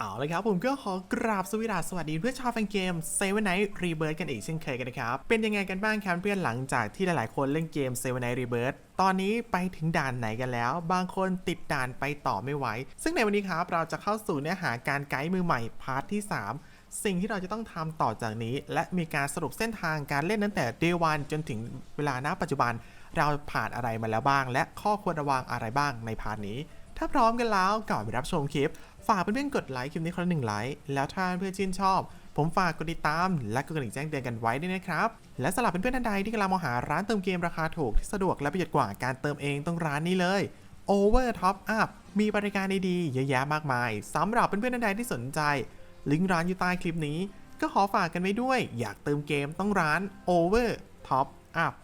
เอาเลยครับผมก็ขอกราบสวีดัสวัสดีเพื่อนชาวแฟนเกมเซเว่นไนท์รีเบิร์กันอีกเช่นเคยกันนะครับ เป็นยังไงกันบ้างครับเพื่อนหลังจากที่หลายๆคนเล่นเกมเซเว่นไนท์รีเบิร์ตอนนี้ไปถึงด่านไหนกันแล้ว บางคนติดด่านไปต่อไม่ไหว ซึ่งในวันนี้ครับเราจะเข้าสู่เนื้อหาการไกด์มือใหม่พาร์ทที่ 3 สิ่งที่เราจะต้องทำต่อจากนี้ และมีการสรุปเส้นทางการเล่นตั้งแต่ day 1จนถึงเวลาณปัจจุบัน เราผ่านอะไรมาแล้วบ้าง และข้อควรระวังอะไรบ้างในพาร์ทนี้ ถ้าพร้อมกันแล้วก่อนไปรับชมคลิป ฝากเพื่อนๆกดไลค์คลิปนี้คนละหนึ่งไลค์แล้วถ้าเพื่อนชื่นชอบ ผมฝากกดติดตาม และกดกระดิ่งแจ้งเตือนกันไว้ด้วยนะครับ และสำหรับเพื่อนๆท่านใดที่กำลังมองหาร้านเติมเกมราคาถูกที่สะดวกและประหยัดกว่าการเติมเองต้องร้านนี้เลย Over Top Up มีบริการดีๆเยอะแยะมากมายสำหรับเพื่อนๆท่านใดที่สนใจ ลิงก์ร้านอยู่ใต้คลิปนี้ ก็ขอฝากกันไว้ด้วย อยากเติมเกมต้องร้าน Over Top Up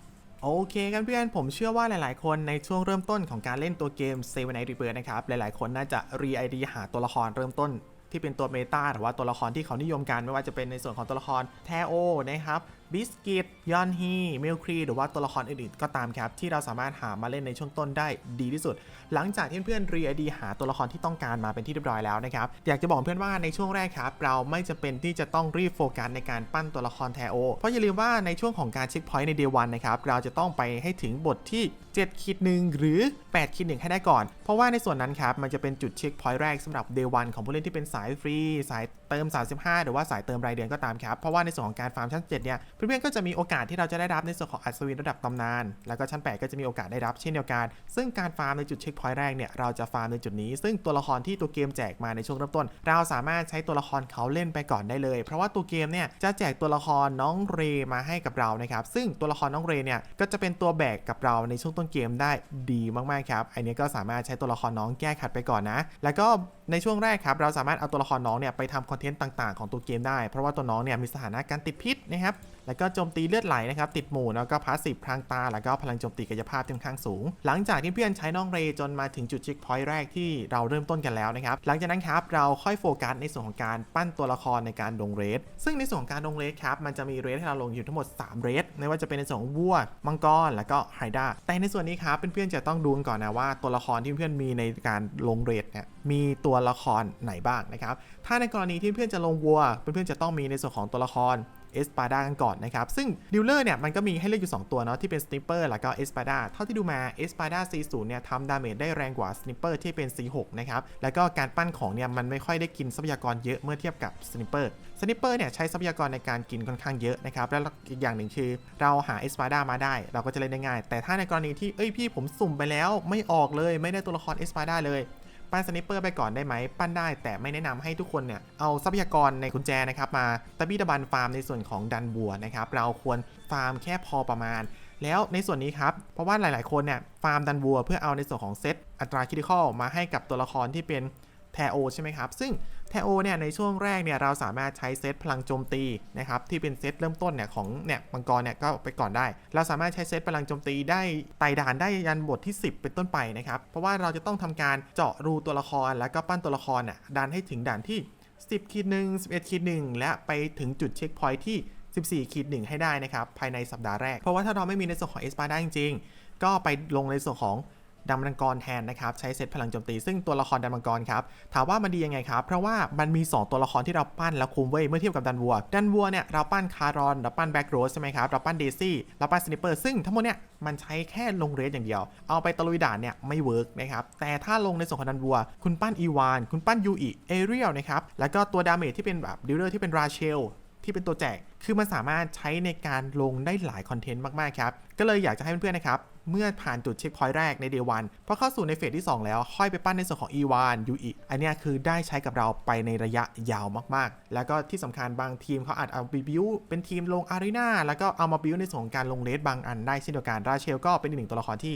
โอเคกันเพื่อนผมเชื่อว่าหลายๆ คนในช่วงเริ่มต้นของการเล่นตัวเกม Seven Nights Rebirth นะครับ หลายๆ คนน่าจะรีไอดีหาตัวละครเริ่มต้น ที่เป็นตัวเมตาหรือว่าตัวละครที่เขานิยมกันไม่ว่าจะเป็นในส่วนของตัวละครแทโอนะครับ บิสกิตยอนฮีมิลครีหรือว่าตัวละครอื่นๆก็ตามครับ ที่เราสามารถหามาเล่นในช่วงต้นได้ดีที่สุด หลังจากที่เพื่อนรีไอดีหาตัวละครที่ต้องการมาเป็นที่เรียบร้อยแล้วนะครับ อยากจะบอกเพื่อนว่าในช่วงแรกครับ เราไม่จำเป็นที่จะต้องรีบโฟกัสในการปั้นตัวละครแทโอ เพราะอย่าลืมว่าในช่วงของการเช็คพอยต์ในเดวันนะครับเราจะต้องไปให้ถึงบทที่7คิดหนึ่งหรือ8คิดหนึ่งให้ได้ก่อน เพราะว่าในส่วนนั้นครับมันจะเป็นจุดเช็คพอยต์แรกสำหรับเดวันของผู้เล่นที่เป็นสายฟรี สายเติม 35 หรือว่าสายเติมรายเดือนก็ตามครับเพราะว่าในส่วนของการฟาร์มชั้น7เนี่ยเพื่อนๆก็จะมีโอกาสที่เราจะได้รับในส่วนของอัศวินระดับตำนาน แล้วก็ชั้น 8 ก็จะมีโอกาสได้รับเช่นเดียวกัน ซึ่งการฟาร์มในจุดเช็คพอยต์แรกเนี่ยเราจะฟาร์มในจุดนี้ ซึ่งตัวละครที่ตัวเกมแจกมาในช่วงเริ่มต้น เราสามารถใช้ตัวละครเขาเล่นไปก่อนได้เลย เพราะว่าตัวเกมเนี่ยจะแจกตัวละครน้องเรมาให้กับเรานะครับซึ่งตัวละครน้องเรเนี่ยก็จะเป็นตัวแบกกับเราในช่วงต้นเกมได้ดีมากๆครับอันนี้ก็สามารถใช้ตัวละครน้องแก้ขัดไปก่อนนะ แล้วก็ในช่วงแรกครับเราสามารถเอาตัวละครน้องเนี่ยไปทำคอนเทนต์ต่าง ๆ ของตัวเกมได้ เพราะว่าตัวน้องเนี่ยมีสถานะการติดพิษนะครับแล้วก็โจมตีเลือดไหลนะครับติดหมู่แล้วก็พาสซีฟพลางตา แล้วก็พลังโจมตีกายภาพที่ค่อนข้างสูง หลังจากที่เพื่อนใช้น้องเรย์จนมาถึงจุดเช็คพอยต์แรกที่เราเริ่มต้นกันแล้วนะครับหลังจากนั้นครับเราค่อยโฟกัสในส่วนของการปั้นตัวละครในการลงเรสซึ่งในส่วนของการลงเรสครับมันจะมีเรสให้เราลงอยู่ทั้งหมด 3 เรสไม่ว่าจะเป็นในส่วนของวัวมังกรแล้วก็ไฮด้าแต่ในส่วนนี้ครับเพื่อนๆจะต้องดูกันก่อนนะว่าตัวละครที่เพื่อนมีในการลงเรสเนี่ยมีตัวละครไหนบ้างนะครับ ถ้าในกรณีที่เพื่อนจะลงวัว เพื่อนๆจะต้องมีในส่วนของตัวละครเอสปาดากันก่อนนะครับ ซึ่งดิวเลอร์เนี่ยมันก็มีให้เลือกอยู่ 2 ตัวเนาะที่เป็นส n นเปอร์แล้วก็เอสปาดาเท่าที่ดูมาเอสปาดา C0 เนี่ยทำดาเมจได้แรงกว่าส n นเปอร์ที่เป็น C6 นะครับ แล้วก็การปั้นของเนี่ยมันไม่ค่อยได้กินทรัพยากรเยอะเมื่อเทียบกับส n นเปอร์ส n นเปอร์เนี่ยใช้ทรัพยากรในการกินค่อนข้างเยอะนะครับ แล้วอีกอย่างหนึ่งคือ เราหาเอสปาดามาได้ เราก็จะเล่นได้ง่าย แต่ถ้าในกรณีที่เอ้ยพี่ผมสุ่มไปแล้วไม่ออกเลยไม่ได้ตัวละครเอสปาดาเลย ปั้นสไนเปอร์ไปก่อนได้ไหมปั้นได้แต่ไม่แนะนำให้ทุกคนเนี่ยเอาทรัพยากรในกุญแจนะครับมาตะบี้ตะบันฟาร์มในส่วนของดันบัวนะครับเราควรฟาร์มแค่พอประมาณ แล้วในส่วนนี้ครับเพราะว่าหลาย ๆ คนเนี่ยฟาร์มดันบัวเพื่อเอาในส่วนของเซตอัตราคิดิคอลมาให้กับตัวละครที่เป็นแทโอใช่ไหมครับซึ่ง แทโอเนี่ยในช่วงแรกเนี่ยเราสามารถใช้เซตพลังโจมตีนะครับที่เป็นเซตเริ่มต้นเนี่ยของเนี่ยมังกรเนี่ยก็ไปก่อนได้ เราสามารถใช้เซตพลังโจมตีได้ไต่ด่านได้ยันบทที่ 10 เป็นต้นไปนะครับเพราะว่าเราจะต้องทำการเจาะรูตัวละคร แล้วก็ปั้นตัวละครน่ะดันให้ถึงด่านที่ 10ขีดหนึ่ง11ขีดหนึ่งและไปถึงจุดเช็คพอยท์ที่14ขีดหนึ่งให้ได้นะครับภายในสัปดาห์แรก เพราะว่าถ้าเราไม่มีในส่วนของเอสปาได้จริงๆ ก็ไปลงในส่วนของ ดันมังกรแทนนะครับใช้เซตพลังโจมตีซึ่งตัวละครดันมังกรครับถามว่ามันดียังไงครับเพราะว่ามันมี 2 ตัวละครที่เราปั้นแล้วคุมเว้ยเมื่อเทียบกับดันวัว ดันวัวเนี่ยเราปั้นคารอนเราปั้นแบ็กโรสใช่ไหมครับเราปั้นเดซี่เราปั้นสเนิเปอร์ซึ่งทั้งหมดเนี่ยมันใช้แค่ลงเรสอย่างเดียว เอาไปตะลุยด่านเนี่ยไม่เวิร์กนะครับแต่ถ้าลงในส่วนของดันวัว คุณปั้นอีวาน คุณปั้นยูอิเอเรียลนะครับแล้วก็ตัวดาเมจที่เป็นแบบดิลเลอร์ที่เป็นราเชลที่เป็นตัวแจก คือมันสามารถใช้ในการลงได้หลายคอนเทนต์มาก ๆ ครับ ก็เลยอยากจะให้เพื่อน ๆ นะครับ เมื่อผ่านจุดเช็คพอยต์แรกในเดวันพอเข้าสู่ในเฟสที่ 2 แล้ว ค่อยไปปั้นในส่วนของ E1 UI อันนี้คือได้ใช้กับเราไปในระยะยาวมากๆ แล้วก็ที่สำคัญบางทีมเขาอาจเอาบิวเป็นทีมลงอารีนาแล้วก็เอามาบิวในส่วนของการลงเลสบางอันได้เช่นเดียวกันราเชลก็เป็นอีกหนึ่งตัวละครที่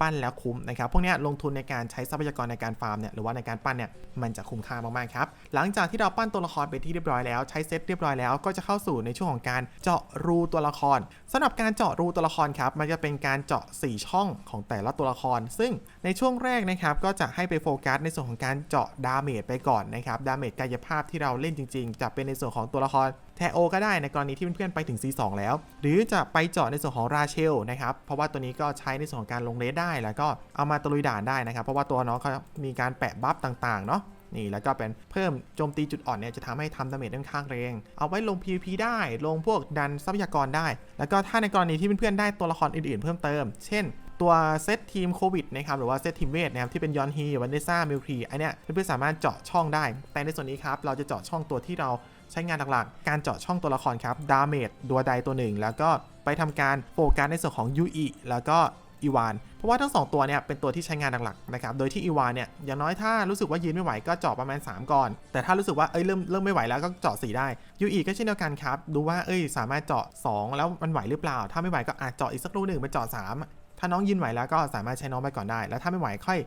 ปั้นแล้วคุ้มนะครับพวกนี้ลงทุนในการใช้ทรัพยากรในการฟาร์มเนี่ยหรือว่าในการปั้นเนี่ยมันจะคุ้มค่ามากๆครับหลังจากที่เราปั้นตัวละครไปที่เรียบร้อยแล้วใช้เซตเรียบร้อยแล้วก็จะเข้าสู่ในช่วงของการเจาะรูตัวละครสำหรับการเจาะรูตัวละครครับมันจะเป็นการเจาะ 4 ช่องของแต่ละตัวละคร ซึ่งในช่วงแรกนะครับก็จะให้ไปโฟกัสในส่วนของการเจาะดาเมจไปก่อนนะครับดาเมจกายภาพที่เราเล่นจริง ๆ จะเป็นในส่วนของตัวละคร แทโอก็ได้ในกรณีที่เพื่อนๆไปถึง C2 แล้ว หรือจะไปเจาะในส่วนของราเชลนะครับ เพราะว่าตัวนี้ก็ใช้ในส่วนของการลงเลสได้ แล้วก็เอามาตะลุยด่านได้นะครับ เพราะว่าตัวน้องเขามีการแปะบัฟต่างๆเนาะนี่แล้วก็เป็นเพิ่มโจมตีจุดอ่อนเนี่ยจะทำให้ทำดาเมจได้ค่อนข้างแรง เอาไว้ลง PVP ได้ ลงพวกดันทรัพยากรได้ แล้วก็ถ้าในกรณีที่เพื่อนๆได้ตัวละครอื่นๆ เพิ่มเติม เช่น ตัวเซตทีมโควิดนะครับหรือว่าเซตทีมเวทนะครับที่เป็นยอนฮีวันเดซ่ามิลครีอันเนี้ยเพื่อนๆสามารถเจาะช่องได้ แต่ในส่วนนี้ครับเราจะเจาะช่องตัวที่เรา ใช้งานหลักๆ การเจาะช่องตัวละครครับ ดาเมจตัวใดตัวหนึ่ง แล้วก็ไปทำการโฟกัสในส่วนของยูอิแล้วก็อีวาน เพราะว่าทั้งสองตัวเนี่ยเป็นตัวที่ใช้งานหลักๆนะครับ โดยที่อีวานเนี่ยอย่างน้อยถ้ารู้สึกว่ายืนไม่ไหวก็เจาะประมาณ 3 ก่อน แต่ถ้ารู้สึกว่าเอ้ยเริ่มเริ่มไม่ไหวแล้วก็เจาะ4ได้ยูอีก็เช่นเดียวกันครับ ดูว่าเอ้ยสามารถเจาะ 2 แล้วมันไหวหรือเปล่า ถ้าไม่ไหวก็อาจเจาะอีกสักรูหนึ่งไปเจาะ3ถ้าน้องยืนไหวแล้วก็สามารถใช้น้องไปก่อนได้ แล้วถ้าไม่ไหวค่อย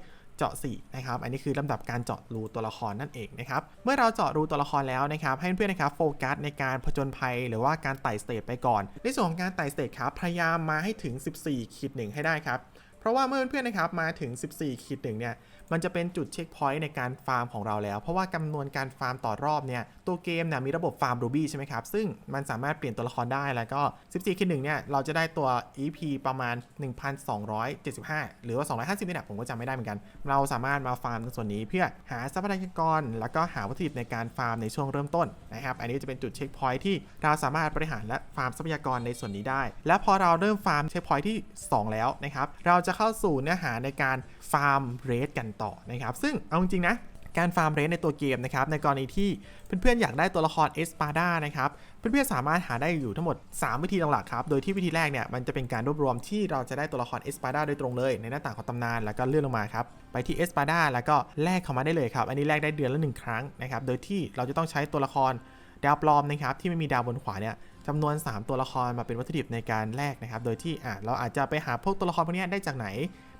เจาะ4นะครับอันนี้คือลำดับการเจาะรูตัวละครนั่นเองนะครับเมื่อเราเจาะรูตัวละครแล้วนะครับให้เพื่อนๆนะครับโฟกัสในการผจญภัยหรือว่าการไต่สเตจไปก่อน ในส่วนของการไต่สเตจครับพยายามมาให้ถึง 14ขีดหนึ่งให้ได้ครับเพราะว่าเมื่อเพื่อนๆนะครับมาถึง 14ขีดหนึ่งเนี่ย มันจะเป็นจุดเช็คพอยต์ในการฟาร์มของเราแล้ว เพราะว่าจำนวนการฟาร์มต่อรอบเนี่ยตัวเกมเนี่ยมีระบบฟาร์มรูบี้ใช่ไหมครับซึ่งมันสามารถเปลี่ยนตัวละครได้แล้วก็ 14คิดหนึ่งเนี่ยเราจะได้ตัว EP ประมาณ 1,275 หรือว่า 250นี่แหละผมก็จำไม่ได้เหมือนกัน เราสามารถมาฟาร์มในส่วนนี้เพื่อหาทรัพยากร แล้วก็หาวัตถุดิบในการฟาร์มในช่วงเริ่มต้นนะครับอันนี้จะเป็นจุดเช็คพอยต์ที่เราสามารถบริหารและฟาร์มทรัพยากรในส่วนนี้ได้ และพอเราเริ่มฟาร์มเช็คพอยต์ที่ 2 แล้วนะครับเราจะเข้าสู่เนื้อหาในการฟาร์มเรสกันต่อนะครับ ซึ่งเอาจริงๆนะการฟาร์มเรสในตัวเกมนะครับในกรณีที่เพื่อนๆอยากได้ตัวละครเอสปาดานะครับเพื่อนๆสามารถหาได้อยู่ทั้งหมด 3 วิธีหลักๆครับ โดยที่วิธีแรกเนี่ยมันจะเป็นการรวบรวมที่เราจะได้ตัวละครเอสปาดาโดยตรงเลยในหน้าต่างของตำนานแล้วก็เลื่อนลงมาครับไปที่เอสปาดาแล้วก็แลกเข้ามาได้เลยครับ อันนี้แลกได้เดือนละหนึ่งครั้งนะครับโดยที่เราจะต้องใช้ตัวละครดาวปลอมนะครับที่ไม่มีดาวบนขวาเนี่ยจำนวน 3 ตัวละครมาเป็นวัตถุดิบในการแลกนะครับโดยที่อะเราอาจจะไปหาพวกตัวละครพวกนี้ได้จากไหน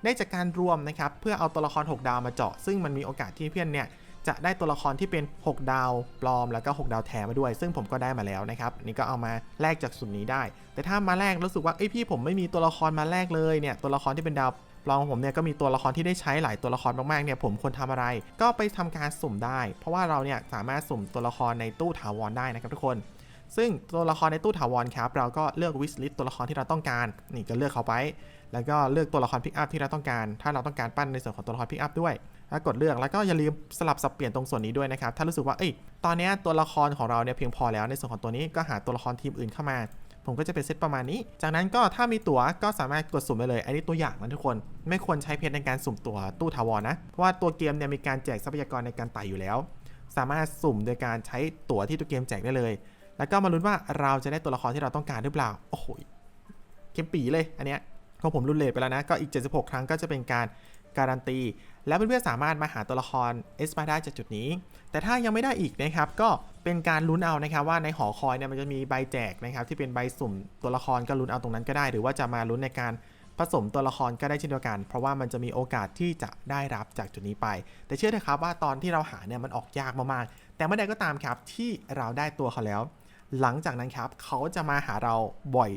ได้จากการรวมนะครับเพื่อเอาตัวละคร 6 ดาวมาเจาะ ซึ่งมันมีโอกาสที่เพื่อนเนี่ยจะได้ตัวละครที่เป็น 6 ดาวปลอมแล้วก็ 6 ดาวแถมมาด้วย ซึ่งผมก็ได้มาแล้วนะครับนี่ก็เอามาแลกจากส่วนนี้ได้ แต่ถ้ามาแลกรู้สึกว่าเอ้ยพี่ผมไม่มีตัวละครมาแลกเลยเนี่ยตัวละครที่เป็นดาวปลอมของผมเนี่ยก็มีตัวละครที่ได้ใช้หลายตัวละครมากๆเนี่ยผมควรทำอะไร ก็ไปทำการสุ่มได้ เพราะว่าเราเนี่ยสามารถสุ่มตัวละครในตู้ถาวรได้นะครับทุกคน ซึ่งตัวละครในตู้ถาวรครับ เราก็เลือกวิสลิสตัวละครที่เราต้องการ นี่ก็เลือกเขาไป แล้วก็เลือกตัวละครพิกอัพที่เราต้องการ ถ้าเราต้องการปั้นในส่วนของตัวละครพิกอัพด้วยแล้วกดเลือก แล้วก็อย่าลืมสลับสับเปลี่ยนตรงส่วนนี้ด้วยนะครับ ถ้ารู้สึกว่า เอ้ย ตอนนี้ตัวละครของเราเนี่ยเพียงพอแล้ว ในส่วนของตัวนี้ก็หาตัวละครทีมอื่นเข้ามา ผมก็จะเป็นเซตประมาณนี้ จากนั้นก็ถ้ามีตั๋วก็สามารถกดสุ่มได้เลย อันนี้ตัวอย่างนะทุกคน ไม่ควรใช้เพชรในการสุ่มตั๋วตู้ถาวรนะ เพราะว่าตัวเกมเนี่ยมีการแจกทรัพยากรในการไต่อยู่แล้ว สามารถสุ่มโดยการใช้ตั๋วที่ตัวเกมแจกได้เลย แล้วก็มาลุ้นว่าเราจะได้ตัวละครที่เราต้องการหรือเปล่า โอ้โหเกมปีเลย อันเนี้ยของผมรุนเลทไปแล้วนะ ก็อีก 76 ครั้งก็จะเป็นการการันตี แล้วเพื่อนๆสามารถมาหาตัวละครเอสมาได้จากจุดนี้ แต่ถ้ายังไม่ได้อีกนะครับ ก็เป็นการลุ้นเอานะครับว่าในหอคอยเนี่ยมันจะมีใบแจกนะครับที่เป็นใบสุ่มตัวละครก็ลุ้นเอาตรงนั้นก็ได้ หรือว่าจะมาลุ้นในการผสมตัวละครก็ได้เช่นเดียวกัน เพราะว่ามันจะมีโอกาสที่จะได้รับจากจุดนี้ไป แต่เชื่อเถอะครับว่าตอนที่เราหาเนี่ยมันออกยากมากๆแต่เมื่อใดก็ตามครับที่เราได้ตัวเขาแล้ว หลังจากนั้นครับเขาจะมาหาเราบ่อย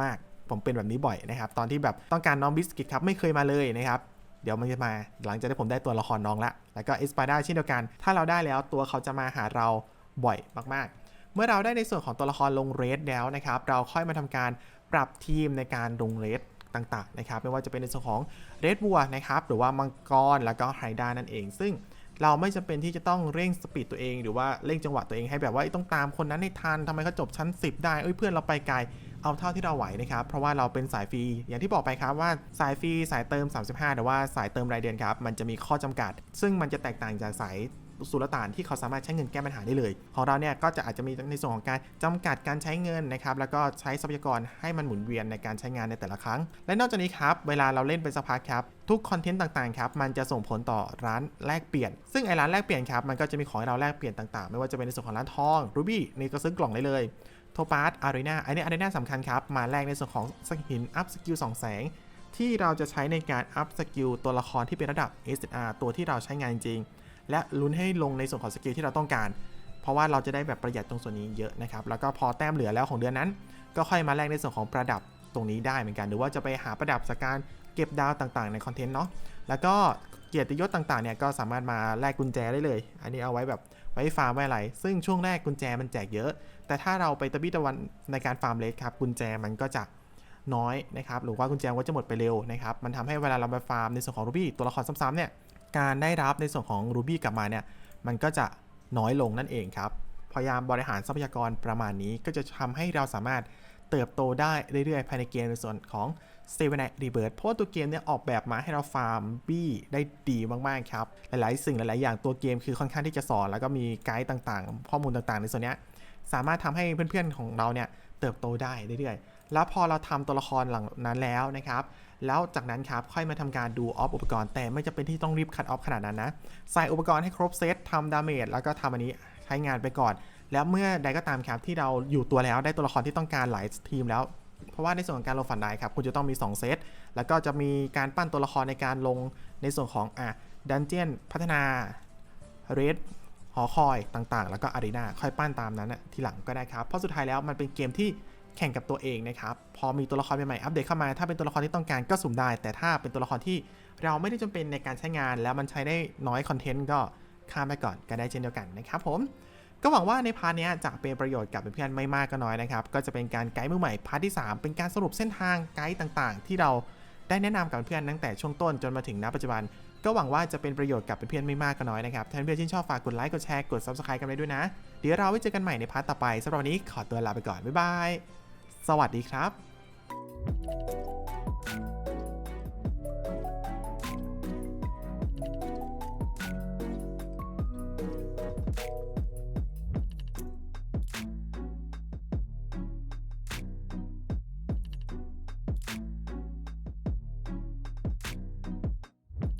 มาก ๆ ผมเป็นแบบนี้บ่อยนะครับ ตอนที่แบบต้องการน้องบิสกิตครับไม่เคยมาเลยนะครับเดี๋ยวมันจะมาหลังจากที่ผมได้ตัวละครน้องละแล้วก็เอสปาด้าเช่นเดียวกัน ถ้าเราได้แล้วตัวเขาจะมาหาเราบ่อยมาก ๆ เมื่อเราได้ในส่วนของตัวละครลงเรสแล้วนะครับ เราค่อยมาทำการปรับทีมในการลงเรสต่าง ๆ นะครับ ไม่ว่าจะเป็นในส่วนของเรดบัวนะครับ หรือว่ามังกร แล้วก็ไฮด้านั่นเอง ซึ่ง เราไม่จำเป็นที่จะต้องเร่งสปีดตัวเอง หรือว่าเร่งจังหวะตัวเองให้แบบว่าต้องตามคนนั้นให้ทันทำไมเขาจบชั้น 10 ได้เอ้ยเพื่อนเราไปไกลเอาเท่าที่เราไหวนะครับ เพราะว่าเราเป็นสายฟรี อย่างที่บอกไปครับว่าสายฟรีสายเติม 35 แต่ว่าสายเติมรายเดือนครับ มันจะมีข้อจำกัด ซึ่งมันจะแตกต่างจากสาย สุลต่านที่เขาสามารถใช้เงินแก้ปัญหาได้เลย ของเราเนี่ยก็จะอาจจะมีในส่วนของการจำกัดการใช้เงินนะครับแล้วก็ใช้ทรัพยากรให้มันหมุนเวียนในการใช้งานในแต่ละครั้ง และนอกจากนี้ครับเวลาเราเล่นไปสักพักครับทุกคอนเทนต์ต่างๆครับมันจะส่งผลต่อร้านแลกเปลี่ยน ซึ่งไอ้ร้านแลกเปลี่ยนครับมันก็จะมีของให้เราแลกเปลี่ยนต่างๆ ไม่ว่าจะเป็นในส่วนของร้านทองรูบี้นี่ก็ซื้อกล่องได้เลยโทปาร์ตอารีนาอันนี้อารีนาสำคัญครับมาแลกในส่วนของสกินอัพสกิลสองแสงที่เราจะใช้ในการอัพสกิลตัวละครที่เป็นระดับ SR ตัวที่เราใช้งานจริง และลุ้นให้ลงในส่วนของสกิลที่เราต้องการ เพราะว่าเราจะได้แบบประหยัดตรงส่วนนี้เยอะนะครับ แล้วก็พอแต้มเหลือแล้วของเดือนนั้น ก็ค่อยมาแลกในส่วนของประดับตรงนี้ได้เหมือนกัน หรือว่าจะไปหาประดับจากการเก็บดาวต่างๆ ในคอนเทนต์เนาะ แล้วก็เกียรติยศต่างๆเนี่ยก็สามารถมาแลกกุญแจได้เลย อันนี้เอาไว้แบบไว้ฟาร์มไว้อะไร ซึ่งช่วงแรกกุญแจมันแจกเยอะ แต่ถ้าเราไปตะบี้ตะวันในการฟาร์มเลสครับกุญแจมันก็จะน้อยนะครับ หรือว่ากุญแจก็จะหมดไปเร็วนะครับ มันทำให้เวลาเราไปฟาร์มในส่วนของรูบี้ตัวละครซ้ำๆเนี่ย การได้รับในส่วนของรูบี้กลับมาเนี่ย มันก็จะน้อยลงนั่นเองครับ พยายามบริหารทรัพยากรประมาณนี้ก็จะทำให้เราสามารถเติบโตได้เรื่อยๆ ภายในเกมในส่วนของ s t a v e n i g h t Rebirth เพราะาตัวเกมเนี่ยออกแบบมาให้เราฟาร์มบี้ได้ดีมากๆครับ หลายๆ สิ่งหลายๆ อย่างตัวเกมคือค่อนข้างที่จะสอน แล้วก็มีไกด์ต่างๆ ข้อมูลต่างๆ ในส่วนนี้สามารถทำให้เพื่อนๆของเราเนี่ยเติบโตได้เรื่อยๆ แล้วพอเราทำตัวละครหลังนั้นแล้วนะครับ แล้วจากนั้นครับค่อยมาทำการดูออฟอุปกรณ์ แต่ไม่จะเป็นที่ต้องรีบคัดออฟขนาดนั้นนะใส่อุปกรณ์ให้ครบเซตทำดาเมจแล้วก็ทำอันนี้ใช้งานไปก่อน แล้วเมื่อใดก็ตามครับที่เราอยู่ตัวแล้วได้ตัวละครที่ต้องการหลายทีมแล้วเพราะว่าในส่วนของการลงฝันได้ครับคุณจะต้องมี 2 เซต แล้วก็จะมีการปั้นตัวละครในการลงในส่วนของอะดันเจียนพัฒนาเรดหอคอยต่างๆ แล้วก็อารีนาค่อยปั้นตามนั้นนะทีหลังก็ได้ครับ เพราะสุดท้ายแล้วมันเป็นเกมที่ แข่งกับตัวเองนะครับ พอมีตัวละครใหม่ๆอัปเดตเข้ามา ถ้าเป็นตัวละครที่ต้องการก็สุ่มได้ แต่ถ้าเป็นตัวละครที่เราไม่ได้จำเป็นในการใช้งาน แล้วมันใช้ได้น้อยคอนเทนต์ก็ข้ามไปก่อนก็ได้เช่นเดียวกันนะครับผมก็หวังว่าในพาร์ทนี้จะเป็นประโยชน์กับเพื่อนๆไม่มากก็น้อยนะครับ ก็จะเป็นการไกด์มือใหม่พาร์ทที่ 3 เป็นการสรุปเส้นทางไกด์ต่างๆ ที่เราได้แนะนำกับเพื่อนๆตั้งแต่ช่วงต้นจนมาถึงณปัจจุบัน ก็หวังว่าจะเป็นประโยชน์กับเพื่อนไม่มากก็น้อยนะครับ ถ้าเพื่อนชื่นชอบฝากกดไลค์ กดแชร์ กด subscribe กันไปด้วยนะ เดี๋ยวเราไว้เจอกันใหม่ในพาร์ทต่อไปสำหรับวันนี้ขอตัวลาไปก่อน บ๊ายบาย สวัสดีครับ